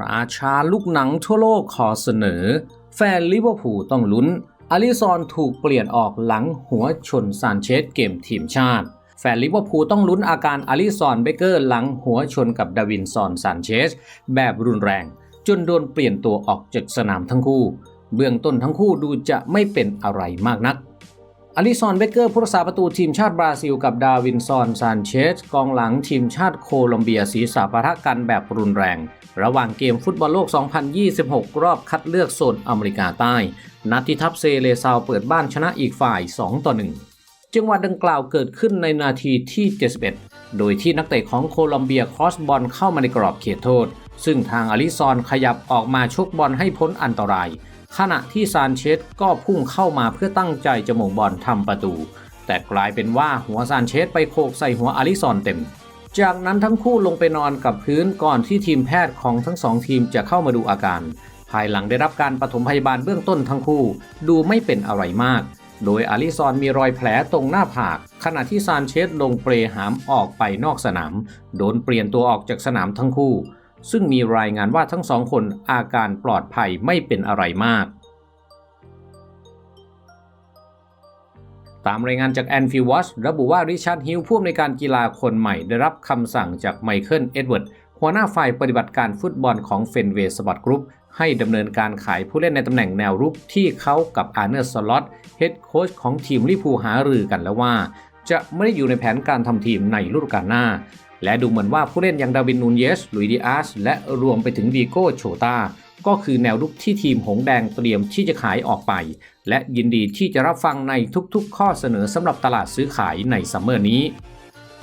ราชาลูกหนังทั่วโลกขอเสนอ แฟนลิเวอร์พูลต้องลุ้น อาลิซอนถูกเปลี่ยนออกหลังหัวชนซานเชสเกมทีมชาติ แฟนลิเวอร์พูลต้องลุ้นอาการอาลิซอนเบเกอร์หลังหัวชนกับดาวินซอนซานเชสแบบรุนแรง จนโดนเปลี่ยนตัวออกจากสนามทั้งคู่ เบื้องต้นทั้งคู่ดูจะไม่เป็นอะไรมากนัก อลิซอนเบเกอร์ผู้รักษาประตูทีมชาติบราซิล กับดาวินซอนซานเชสกองหลังทีมชาติโคลอมเบียศีรษะปะทะกันแบบรุนแรง ระหว่างเกมฟุตบอลโลก 2026 รอบคัดเลือกโซนอเมริกาใต้ นัดที่ทัพเซเลซาวเปิดบ้านชนะอีกฝ่าย 2 ต่อ 1 จังหวะดังกล่าวเกิดขึ้นในนาทีที่ 71 โดยที่นักเตะของโคลอมเบียครอสบอลเข้ามาในกรอบเขตโทษ ซึ่งทางอลิซอนขยับออกมาชกบอลให้พ้นอันตราย ขณะที่ซานเชสก็พุ่งเข้ามาเพื่อตั้งใจจะหม่งบอลทำประตู แต่กลายเป็นว่าหัวซานเชสไปโขกใส่หัวอาริซอนเต็ม จากนั้นทั้งคู่ลงไปนอนกับพื้นก่อนที่ทีมแพทย์ของทั้งสองทีมจะเข้ามาดูอาการ ภายหลังได้รับการปฐมพยาบาลเบื้องต้นทั้งคู่ ดูไม่เป็นอะไรมาก โดยอาริซอนมีรอยแผลตรงหน้าผาก ขณะที่ซานเชสลงเปรหามออกไปนอกสนาม โดนเปลี่ยนตัวออกจากสนามทั้งคู่ ซึ่งมีรายงานว่าทั้งสองคนอาการปลอดภัยไม่เป็นอะไรมาก ตามรายงานจากแอนฟิวอชระบุว่าริชาร์ดฮิลผู้อำนวยการกีฬาคนใหม่ได้รับคำสั่งจากไมเคิลเอ็ดเวิร์ดหัวหน้าฝ่ายปฏิบัติการฟุตบอลของเฟนเวสปอร์ตกรุ๊ปให้ดำเนินการขายผู้เล่นในตำแหน่งแนวรุกที่เขากับอาร์เนอร์สล็อตเฮดโค้ชของทีมลิพูหารือกันแล้วว่า จะไม่ได้อยู่ในแผนการทำทีมในฤดูกาลหน้า และดูเหมือนว่าผู้เล่นอย่างดาวินนูนเยสลุยดิอาสและรวมไปถึงดีโก้โชตาก็คือแนวรุกที่ทีมหงแดงเตรียมที่จะขายออกไป และยินดีที่จะรับฟังในทุกๆ ข้อเสนอสำหรับตลาดซื้อขายในซัมเมอร์นี้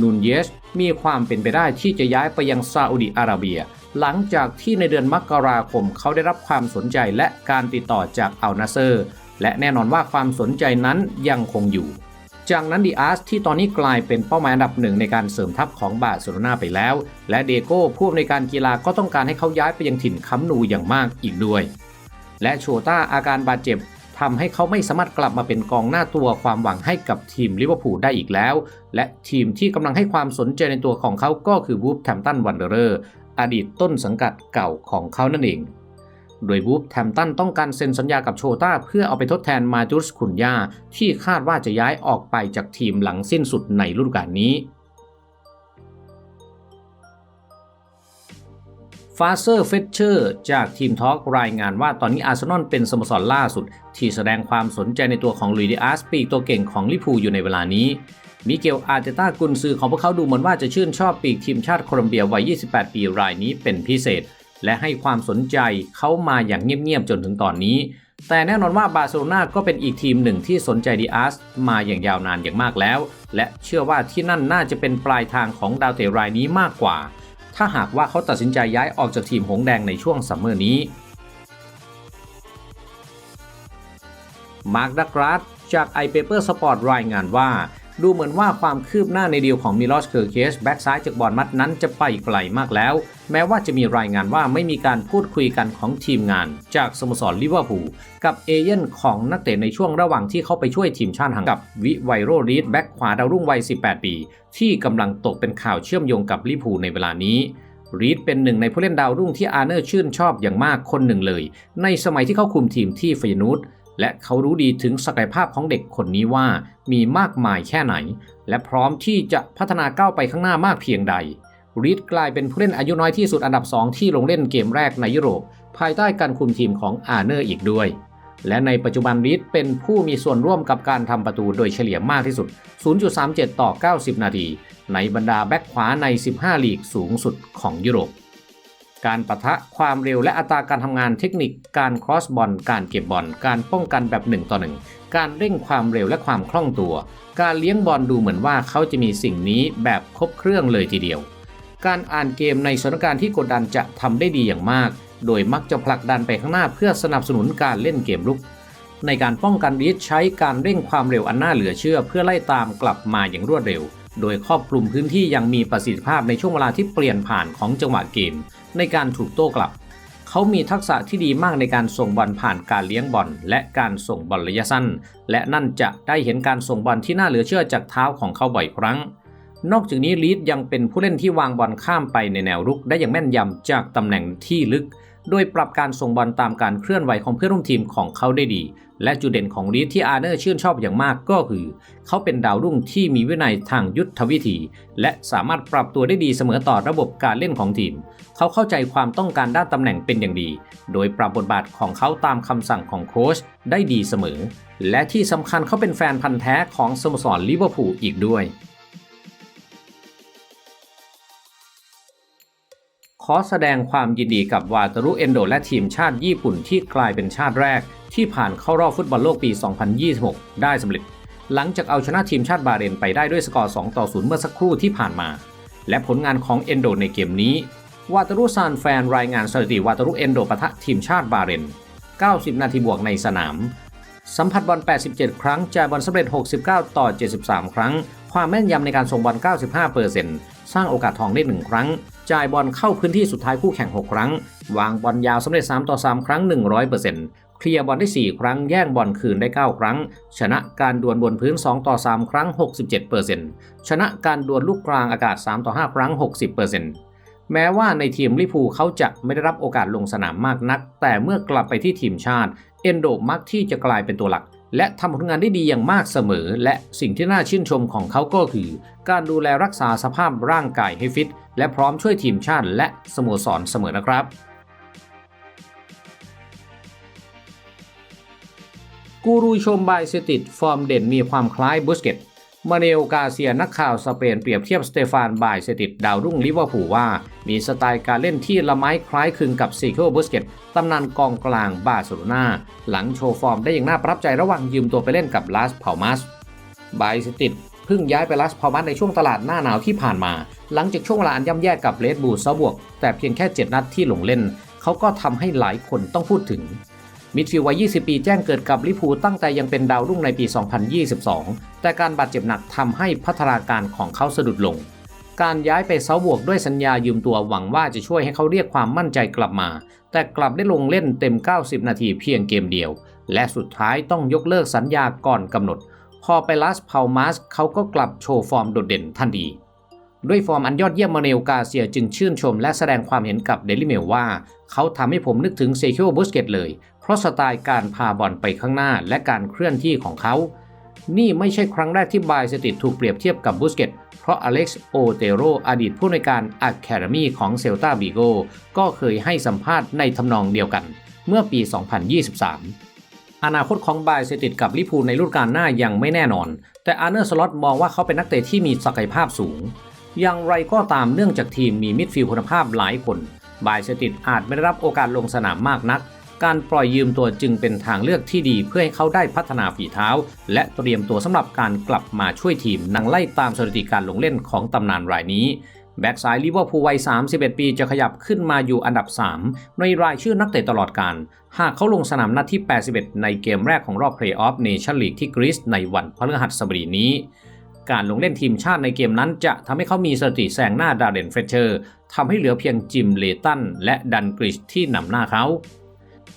นูนเยสมีความเป็นไปได้ที่จะย้ายไปยังซาอุดิอาระเบีย หลังจากที่ในเดือนมกราคมเขาได้รับความสนใจและการติดต่อจากอัลนาเซอร์ และแน่นอนว่าความสนใจนั้นยังคงอยู่ จากนั้นดีอาร์สที่ตอนนี้กลายเป็นเป้าหมายอันดับหนึ่งในการเสริมทัพของบาร์เซโลนาไปแล้ว และเดโก้ผู้อำนวยการกีฬาก็ต้องการให้เขาย้ายไปยังถิ่นค้ำนูอย่างมากอีกด้วย และโชต้าอาการบาดเจ็บทำให้เขาไม่สามารถกลับมาเป็นกองหน้าตัวความหวังให้กับทีมลิเวอร์พูลได้อีกแล้ว และทีมที่กำลังให้ความสนใจในตัวของเขาก็คือบูฟแทมตันวันเดอร์อดีตต้นสังกัดเก่าของเขานั่นเอง โดยบูฟแทมตันต้องการเซ็นสัญญากับโชต้าเพื่อเอาไปทดแทนมาจุสคุนยาที่คาดว่าจะย้ายออกไปจากทีมหลังสิ้นสุดในฤดูกาลนี้ฟาเซอร์เฟเชอร์จากทีมทอล์กรายงานว่าตอนนี้อาร์เซนอลเป็นสโมสรล่าสุด ที่แสดงความสนใจในตัวของลุยดิอาสปีกตัวเก่งของลิพูอยู่ในเวลานี้ มิเกลอาร์เตต้ากุนซือของพวกเขาดูเหมือนว่าจะชื่นชอบปีกทีมชาติโคลอมเบียวัย 28 ปีรายนี้เป็นพิเศษ และให้ความสนใจเขามาอย่างเงียบๆจนถึงตอนนี้ แต่แน่นอนว่าบาร์เซโลนาก็เป็นอีกทีมหนึ่งที่สนใจดิอาสมาอย่างยาวนานอย่างมากแล้ว และเชื่อว่าที่นั่นน่าจะเป็นปลายทางของดาวเตะรายนี้มากกว่า ถ้าหากว่าเขาตัดสินใจย้ายออกจากทีมหงแดงในช่วงซัมเมอร์นี้มาร์คดักรัสจาก i Paper Sport รายงานว่า ดูเหมือนว่าความคืบหน้าในเดีลของมิลอสเคอร์เคสแบ็กซ้ายจากบอลมัดนั้นจะไปไกลมากแล้ว แม้ว่าจะมีรายงานว่าไม่มีการพูดคุยกันของทีมงาน จากสโมสรลิเวอร์พูลกับเอเย่นของนักเตะในช่วงระหว่างที่เขาไปช่วยทีมชาติหังกับวิไวโรรีดแบ็กขวาดาวรุ่งวัย 18 ปี ที่กำลังตกเป็นข่าวเชื่อมโยงกับลิเวอร์พูลในเวลานี้รีดเป็นหนึ่งในผู้เล่นดาวรุ่งที่อาร์เนอร์ชื่นชอบอย่างมากคนหนึ่งเลย ในสมัยที่เขาคุมทีมที่ฟยนูต และเขารู้ดีถึงศักยภาพของเด็กคนนี้ว่ามีมากมายแค่ไหน และพร้อมที่จะพัฒนาก้าวไปข้างหน้ามากเพียงใดรีดกลายเป็นผู้เล่นอายุน้อยที่สุดอันดับ 2 ที่ลงเล่นเกมแรกในยุโรป ภายใต้การคุมทีมของอาเนอร์อีกด้วย และในปัจจุบันรีดเป็นผู้มีส่วนร่วมกับการทำประตูโดยเฉลี่ยมากที่สุด 0.37 ต่อ 90 นาที ในบรรดาแบ็คขวาใน 15 ลีกสูงสุดของยุโรป การปะทะความเร็วและอัตราการทำงานเทคนิค การครอสบอลการเก็บบอลการป้องกันแบบ1ต่อ1การเร่งความเร็วและความคล่องตัว การเลี้ยงบอลดูเหมือนว่าเขาจะมีสิ่งนี้แบบครบเครื่องเลยทีเดียว การอ่านเกมในสถานการณ์ที่กดดันจะทำได้ดีอย่างมาก โดยมักจะผลักดันไปข้างหน้าเพื่อสนับสนุนการเล่นเกมลุก ในการป้องกันรีดใช้การเร่งความเร็วอันน่าเหลือเชื่อ เพื่อไล่ตามกลับมาอย่างรวดเร็ว โดยครอบคลุมพื้นที่ย่างมีประสิทธิภาพในช่วงเวลาที่เปลี่ยนผ่านของจังหวะเกม ในการถูกโต้กลับ เขามีทักษะที่ดีมากในการส่งบอลผ่านการเลี้ยงบอลและการส่งบอลระยะสั้น และนั่นจะได้เห็นการส่งบอลที่น่าเหลือเชื่อจากเท้าของเขาบ่อยครั้ง นอกจากนี้ลีดยังเป็นผู้เล่นที่วางบอลข้ามไปในแนวรุกได้อย่างแม่นยำจากตำแหน่งที่ลึก โดยปรับการส่งบอลตามการเคลื่อนไหวของเพื่อนร่วมทีมของเขาได้ดี และจุดเด่นของลีดที่อาร์เนอร์ชื่นชอบอย่างมากก็คือ เขาเป็นดาวรุ่งที่มีวินัยทางยุทธวิธี และสามารถปรับตัวได้ดีเสมอต่อระบบการเล่นของทีม เขาเข้าใจความต้องการด้านตำแหน่งเป็นอย่างดี โดยปรับบทบาทของเขาตามคำสั่งของโค้ชได้ดีเสมอ และที่สำคัญเขาเป็นแฟนพันธ์แท้ของสโมสรลิเวอร์พูลอีกด้วย อแสดงความยินดีกับวาตารุเอนโดและทีมชาติญี่ปุ่นที่กลายเป็นชาติแรก ที่ผ่านเข้ารอบฟุตบอลโลกปี 2026 ได้สำเร็จ หลังจากเอาชนะทีมชาติบาเรนไปได้ด้วยสกอร์ 2 ต่อ 0 เมื่อสักครู่ที่ผ่านมา และผลงานของเอนโดในเกมนี้ วาตารุซานแฟนรายงานสถิติวาตารุเอนโดปะทะทีมชาติบาเรน 90 นาทีบวกในสนาม สัมผัสบอล 87 ครั้งจ่ายบอลสำเร็จ 69 ต่อ 73 ครั้ง ความแม่นยำในการส่งบอล 95%สร้างโอกาสทองได้ 1 ครั้ง จ่ายบอลเข้าพื้นที่สุดท้ายคู่แข่ง 6 ครั้ง วางบอลยาวสำเร็จ 3 ต่อ 3 ครั้ง 100%เคลียร์บอลได้ 4 ครั้ง แย่งบอลคืนได้ 9 ครั้ง ชนะการดวลบนพื้น 2 ต่อ 3 ครั้ง 67%ชนะการดวลลูกกลางอากาศ 3 ต่อ 5 ครั้ง 60%แม้ว่าในทีมลิพูเขาจะไม่ได้รับโอกาสลงสนามมากนัก แต่เมื่อกลับไปที่ทีมชาติ เอนโดมักที่จะกลายเป็นตัวหลัก และทำผลงานได้ดีอย่างมากเสมอ และสิ่งที่น่าชื่นชมของเขาก็คือ การดูแลรักษาสภาพร่างกายให้ฟิต และพร้อมช่วยทีมชาติและสโมสรเสมอนะครับ กูรูชมบายเซติดฟอร์มเด่นมีความคล้ายบุสเกต มาเนลกาเซียนักข่าวสเปนเปรียบเทียบสเตฟานบายเซติดดาวรุ่งลิเวอร์พูลว่า มีสไตล์การเล่นที่ละไม้คล้ายคลึงกับซีเคิลบุสเกตตำนานกองกลางบาร์เซโลนาหลังโชว์ฟอร์มได้อย่างน่าประทับใจระหว่างยืมตัวไปเล่นกับลาสพามัสบายเซติดเพิ่งย้ายไปลาสพามัสในช่วงตลาดหน้าหนาวที่ผ่านมา หลังจากช่วงเวลาอันย่ำแย่กับเลดบูลซาบวก แต่เพียงแค่ 7 นัดที่ลงเล่น เขาก็ทำให้หลายคนต้องพูดถึง มิดฟิลด์วัย 20 ปีแจ้งเกิดกับลิพูตั้งแต่ยังเป็นดาวรุ่งในปี 2022 แต่การบาดเจ็บหนักทำให้พัฒนาการของเขาสะดุดลง การย้ายไปเซาบวกด้วยสัญญายืมตัวหวังว่าจะช่วยให้เขาเรียกความมั่นใจกลับมา แต่กลับได้ลงเล่นเต็ม 90 นาทีเพียงเกมเดียว และสุดท้ายต้องยกเลิกสัญญาก่อนกำหนด พอไปลาสพามัสเขาก็กลับโชว์ฟอร์มโดดเด่นทันทีด้วยฟอร์มอันยอดเยี่ยมมาเนลกาเซียจึงชื่นชมและแสดงความเห็นกับเดลิเมลว่า เขาทำให้ผมนึกถึงเซคิโอบุสเกตเลย ราะสไตล์การพาบอลไปข้างหน้าและการเคลื่อนที่ของเขา นี่ไม่ใช่ครั้งแรกที่บายสติดถูกเปรียบเทียบกับบุสเกตเพราะอเล็กซ์โอเตโรอดีตผู้ในการอะคาเดมีของเซลตาบิโกก็เคยให้สัมภาษณ์ในทำนองเดียวกัน เมื่อปี 2023 อนาคตของบายเซติดกับลิพูในฤดูกาลหน้ายังไม่แน่นอน แต่อาร์เนอร์สล็อตมองว่าเขาเป็นนักเตะที่มีศักยภาพสูง อย่างไรก็ตามเนื่องจากทีมมีมิดฟิลด์คุณภาพหลายคน บายเซติดอาจไม่ได้รับโอกาสลงสนามมากนัก การปล่อยยืมตัวจึงเป็นทางเลือกที่ดีเพื่อให้เขาได้พัฒนาฝีเท้า และเตรียมตัวสำหรับการกลับมาช่วยทีมนังไล่ตามสถิติการลงเล่นของตำนานรายนี้แบ็กซ้ายลิเวอร์พูลวัย 31 ปีจะขยับขึ้นมาอยู่อันดับ 3 ในรายชื่อนักเตะตลอดการ หากเขาลงสนามนัดที่ 81 ในเกมแรกของรอบเพลย์ออฟเนชั่นลีกที่กรีซในวันพฤหัสบดีนี้ การลงเล่นทีมชาติในเกมนั้นจะทำให้เขามีสถิติแซงหน้าดาเรนเฟเชอร์ทำให้เหลือเพียงจิมเลตันและดันกริชที่นำหน้าเขา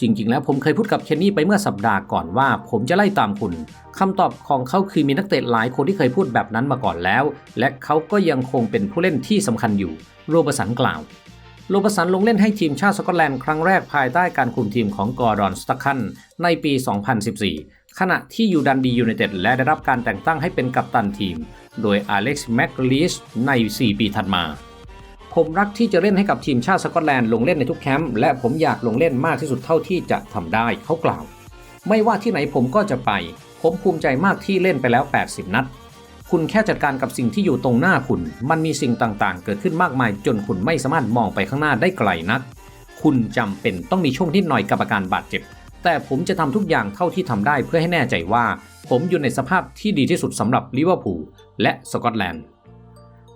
จริงๆ แล้วผมเคยพูดกับเคนนี่ไปเมื่อสัปดาห์ก่อนว่า ผมจะไล่ตามคุณคำตอบของเขาคือมีนักเตะหลายคนที่เคยพูดแบบนั้นมาก่อนแล้ว และเขาก็ยังคงเป็นผู้เล่นที่สำคัญอยู่ โรเบร์สันกล่าวโรเบร์สันลงเล่นให้ทีมชาติสกอตแลนด์ครั้งแรกภายใต้การคุมทีมของกอร์ดอนสตัคคันในปี 2014 ขณะที่อยู่ดันดียูไนเต็ดและได้รับการแต่งตั้งให้เป็นกัปตันทีม โดยอเล็กซ์แมคลีชใน 4 ปีถัดมา ผมรักที่จะเล่นให้กับทีมชาติสกอตแลนด์ลงเล่นในทุกแคมป์และผมอยากลงเล่นมากที่สุดเท่าที่จะทำได้เขากล่าว ไม่ว่าที่ไหนผมก็จะไป ผมภูมิใจมากที่เล่นไปแล้ว 80 นัด คุณแค่จัดการกับสิ่งที่อยู่ตรงหน้าคุณ มันมีสิ่งต่างๆ เกิดขึ้นมากมาย จนคุณไม่สามารถมองไปข้างหน้าได้ไกลนัก คุณจำเป็นต้องมีช่วงนิดหน่อยกับอาการบาดเจ็บ แต่ผมจะทำทุกอย่างเท่าที่ทำได้เพื่อให้แน่ใจว่า ผมอยู่ในสภาพที่ดีที่สุดสำหรับลิเวอร์พูลและสกอตแลนด์